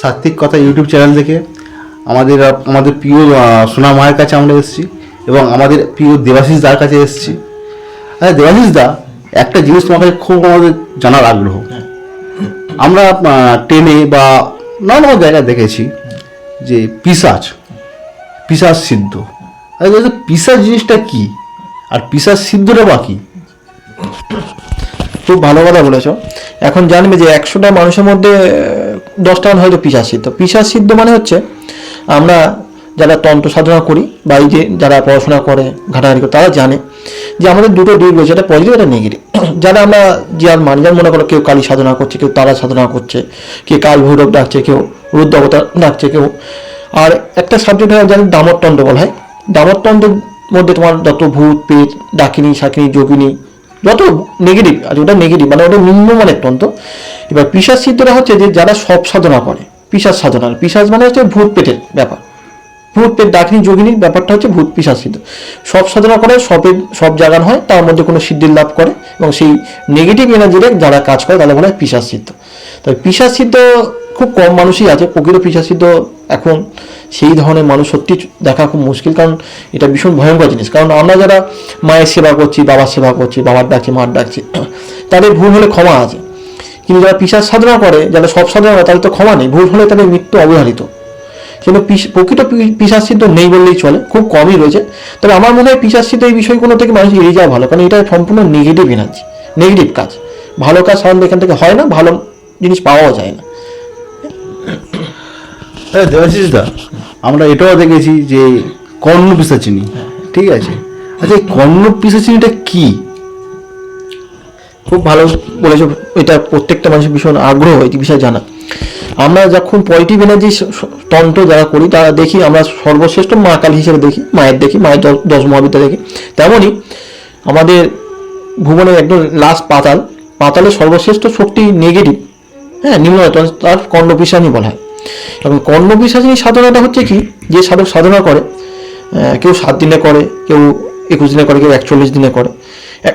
সাত্বিক কথা YouTube channel থেকে আমাদের আমাদের প্রিয় সোনা মায়ের কাছে আমরা এসেছি এবং আমাদের প্রিয় দেবাশিস দার কাছে এসেছি। আচ্ছা দেবাশিস দা, একটা জিনিস তোমার কাছে খুব আমাদের জানার আগ্রহ। আমরা ট্রেনে বা নানা জায়গায় দেখেছি যে পিসাচ পিসাচ সিদ্ধ। আচ্ছা পিসাচ জিনিসটা কি? আর পিসাচ সিদ্ধটা বা কি? খুব ভালো কথা বলেছ। এখন জানবে যে একশোটা মানুষের মধ্যে দশটা মান হয়তো পিসার সিদ্ধ পিসার সিদ্ধ মানে হচ্ছে আমরা যারা তন্ত্র সাধনা করি বা এই যে যারা পড়াশোনা করে, ঘাটাঘাটি করে, তারা জানে যে আমাদের দুটো দিক রয়েছে, একটা পজিটিভ একটা নেগেটিভ যারা আমরা যে আর মানে যেমন মনে করো কেউ কালী সাধনা করছে, কেউ তারা সাধনা করছে, কেউ কাল ভৈরব ডাকছে, কেউ রুদ্র অবতার ডাকছে, কেউ আর একটা সাবজেক্ট হয় যাদের দামরতন্ত্র বলা হয়। দামরতন্ত্রের মধ্যে তোমার যত ভূত, পেট, ডাকিনী, শাকিনী, যোগিনী যত নেগেটিভ আর ওটা নেগেটিভ মানে ওটা নিম্নমানের তন্ত্র এবার পিসাজ সিদ্ধরা হচ্ছে যে যারা সব সাধনা করে পিসাজ সাধনা। পিসাজ মানে হচ্ছে ভূত পেটের ব্যাপার। ভূত পেট, ডাকিনী যোগিনীর ব্যাপারটা হচ্ছে ভূত পিসাজ সিদ্ধ। সব সাধনা করে সবের সব জাগান হয়, তার মধ্যে কোনো সিদ্ধির লাভ করে, এবং সেই নেগেটিভ এনার্জিরে যারা কাজ করে তাহলে বলা হয় পিসাজ সিদ্ধ। তবে পিসাজ সিদ্ধ খুব কম মানুষই আছে, প্রকৃত পিসাজ সিদ্ধ এখন সেই ধরনের মানুষ সত্যি দেখা খুব মুশকিল, কারণ এটা ভীষণ ভয়ঙ্কর জিনিস। কারণ আমরা যারা মায়ের সেবা করছি, বাবার সেবা করছি, বাবার ডাকছি, মার ডাকছি, তাদের ভুল হলে ক্ষমা আছে। কিন্তু যারা পিসাজ সাধনা করে, যারা সব সাধনা করে, তাদের তো ক্ষমা নেই। ভুল হলে তাদের মৃত্যু কিন্তু পিস- প্রকৃত পিসাজ সিদ্ধ নেই বললেই চলে, খুব কমই রয়েছে। তবে আমার মনে হয় পিসাজ সিদ্ধ এই বিষয়গুলো থেকে মানুষ এড়িয়ে যাওয়া ভালো, কারণ এটা সম্পূর্ণ নেগেটিভ এনার্জি নেগেটিভ কাজ। ভালো কাজ সাধারণত এখান থেকে হয় না, ভালো জিনিস পাওয়াও যায় না। হ্যাঁ দেবাশিস দা আমরা এটাও দেখেছি যে কর্ণ পিসাচিনি, ঠিক আছে? আচ্ছা এই কর্ণ পিসাচিনিটা কি? খুব ভালো বলেছ, এটা প্রত্যেকটা মানুষের ভীষণ আগ্রহ এই বিষয়ে জানা। আমরা যখন পজিটিভ এনার্জি তন্ত্র যারা করি, তারা দেখি, আমরা সর্বশ্রেষ্ঠ মা কালী হিসেবে দেখি, মায়ের দেখি, মায়ের দশ মহাবিদ্যা দেখি। তেমনই আমাদের ভুবনের একদম লাস্ট পাতাল, পাতালের সর্বশ্রেষ্ঠ শক্তি নেগেটিভ হ্যাঁ নিম্ন তার কর্ণপিসানি বলা হয়। এবং কর্ণপিসাচিনী সাধনাটা হচ্ছে কি? যে সাধক সাধনা করে কেউ সাত দিনে করে, কেউ একুশ দিনে করে, কেউ একচল্লিশ দিনে করে।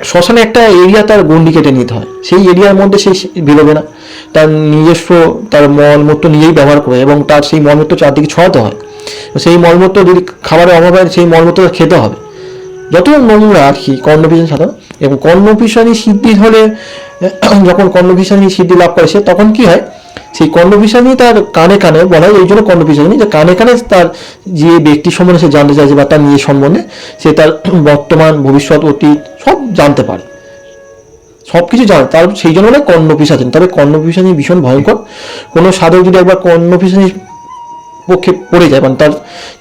শ্মশানে একটা এরিয়া তার গন্ডি কেটে নিতে হয়। সেই এরিয়ার মধ্যে সে বেরোবে না। তার নিজস্ব, তার মলমূত্র নিজেই ব্যবহার করে এবং তার সেই মলমূত্র চারদিকে ছড়াতে হয়। সেই মলমূত্র যদি খাবারের অভাব হয়, সেই মলমূত্র খেতে হবে। যত নোংরা আর কি কর্ণভিষণ সাধন এবং কর্ণভিষণী সিদ্ধি হলে, যখন কর্ণভিষণী সিদ্ধি লাভ করে, সে তখন কি হয়? সেই কর্ণভিষণী তার কানে কানে বলা হয়, এই জন্য কর্ণভিষণী যে কানে কানে তার যে ব্যক্তি সম্বন্ধে সে জানতে চাইছে বা তার নিজের সম্বন্ধে, সে তার বর্তমান, ভবিষ্যৎ, অতীত সব জানতে পারে। সব কিছু জানে, তার সেই জন্য বলে কর্ণপিসাচিন তবে কর্ণপিসাচিন ভীষণ ভয়ঙ্কর। কোনো সাধক যদি একবার কর্ণপিসাচির পক্ষে পড়ে যায় মানে তার,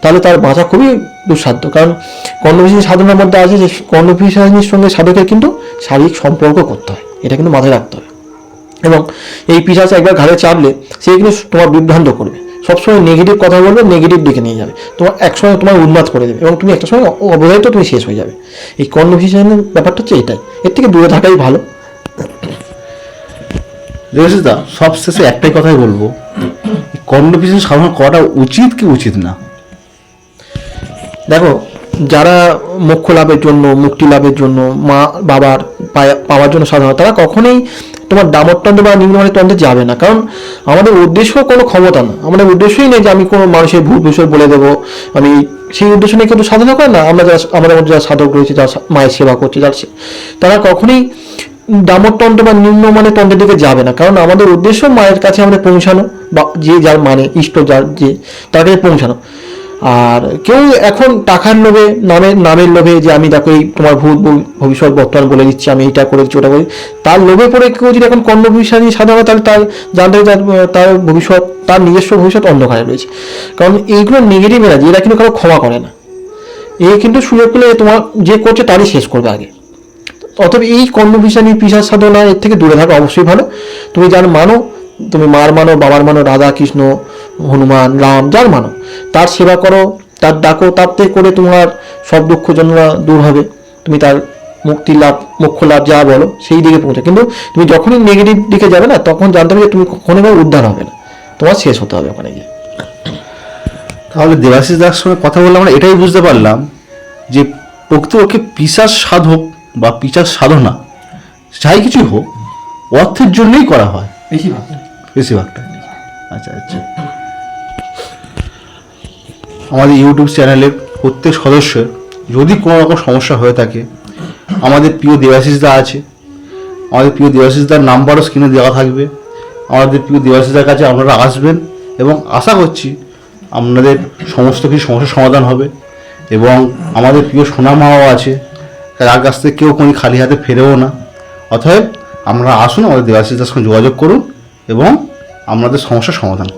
তাহলে তার বাঁচা খুবই দুঃসাধ্য। কারণ কর্ণপিসাচিনী সাধনার মধ্যে আছে যে কর্ণপিসাচিনীর সঙ্গে সাধকের কিন্তু শারীরিক সম্পর্ক করতে হয়। এটা কিন্তু মাথায় রাখতে হবে এবং এই পিসাচ একবার ঘাড়ে চাপলে সে কিন্তু তোমার বিভ্রান্ত করবে। সবসময় নেগেটিভ কথা বলবে নেগেটিভ দিকে নিয়ে যাবে। তোমার একসময় তোমার উন্মাদ করে দেবে এবং তুমি একটা সময় অবধারিত তুমি শেষ হয়ে যাবে। এই কর্ণভিশনের ব্যাপারটা হচ্ছে এটাই। এর থেকে দূরে থাকাই ভালো। দা সব শেষে একটাই কথাই বলব। পিছনে সাধনা করাটা উচিত কি উচিত না? দেখো যারা মোক্ষ লাভের জন্য মুক্তি লাভের জন্য মা বাবার পাওয়ার জন্য সাধনা তারা কখনোই তোমার দামরতন্ত্র বা নিম্নমানের তন্ত্রে যাবে না। কারণ আমাদের উদ্দেশ্য কোনো ক্ষমতা না। আমাদের উদ্দেশ্যই নেই যে আমি কোনো মানুষের ভূত বিষয় বলে দেবো। আমি সেই উদ্দেশ্য নিয়ে কিন্তু সাধনা করে না। আমরা যারা আমাদের মধ্যে যারা সাধক রয়েছে, যারা মায়ের সেবা করছে, যারা তারা কখনোই দামরতন্ত্র বা নিম্নমানের তন্ত্রের দিকে যাবে না। কারণ আমাদের উদ্দেশ্য মায়ের কাছে আমাদের পৌঁছানো বা যে যার মানে ইষ্ট যার যে, তার কাছে পৌঁছানো। আর কেউ এখন টাকার লোভে, নামের নামের লোভে যে আমি দেখো এই তোমার ভূত ভবি- ভবিষ্যৎ বর্তমান বলে দিচ্ছি, আমি এইটা করে দিচ্ছি, ওটা করে তার লোভে পড়ে কেউ যদি এখন কর্ম ভবিষ্যৎ কর্মবিষয় সাধারণত তাহলে তার জানতে তার ভবিষ্যৎ, তার নিজস্ব ভবিষ্যৎ অন্ধকারে রয়েছে। কারণ এইগুলো নেগেটিভ এনার্জি এরা কিন্তু কারও ক্ষমা করে না। এ কিন্তু সুযোগ পেলে তোমার, যে করছে তারই শেষ করবে আগে। অতএব এই কর্মবিষানী পিসার সাধনা এর থেকে দূরে থাকা অবশ্যই ভালো। তুমি যার মানো তুমি মার মানো বাবার মানো রাধা কৃষ্ণ হনুমান রাম যার মানো তার সেবা করো তার ডাকো তাতে করে তোমার সব দুঃখ যন্ত্রণা দূর হবে। তুমি তার মুক্তি লাভ মোক্ষ লাভ যা বলো সেই দিকে পৌঁছে কিন্তু তুমি যখনই নেগেটিভ দিকে যাবে না তখন জানতে হবে যে তুমি কখনোই উদ্ধার হবে না। তোমার শেষ হতে হবে ওখানে গিয়ে। তাহলে দেবাশিস দার সঙ্গে কথা বললে আমরা এটাই বুঝতে পারলাম যে প্রকৃতপক্ষে পিসার সাধক বা পিসার সাধনা যাই কিছু হোক অর্থের জন্যই করা হয়। বেশিরভাগ বেশিরভাগটা। আচ্ছা আচ্ছা। আমাদের ইউটিউব চ্যানেলের প্রত্যেক সদস্যের যদি কোনো রকম সমস্যা হয়ে থাকে, আমাদের প্রিয় দেবাশিসদা আছে। আমাদের প্রিয় দেবাশিসদার নাম্বারও স্ক্রিনে দেওয়া থাকবে। আমাদের প্রিয় দেবাশিসদার কাছে আপনারা আসবেন এবং আশা করছি আপনাদের সমস্ত কিছু সমস্যার সমাধান হবে এবং আমাদের প্রিয় সোনা মাও আছে। তার কাছ থেকে কেউ কোনো খালি হাতে ফেরেও না। অতএব আপনারা আসুন আমাদের দেবাশিসদার সঙ্গে যোগাযোগ করুন। এবং আমাদের সমস্যার সমাধান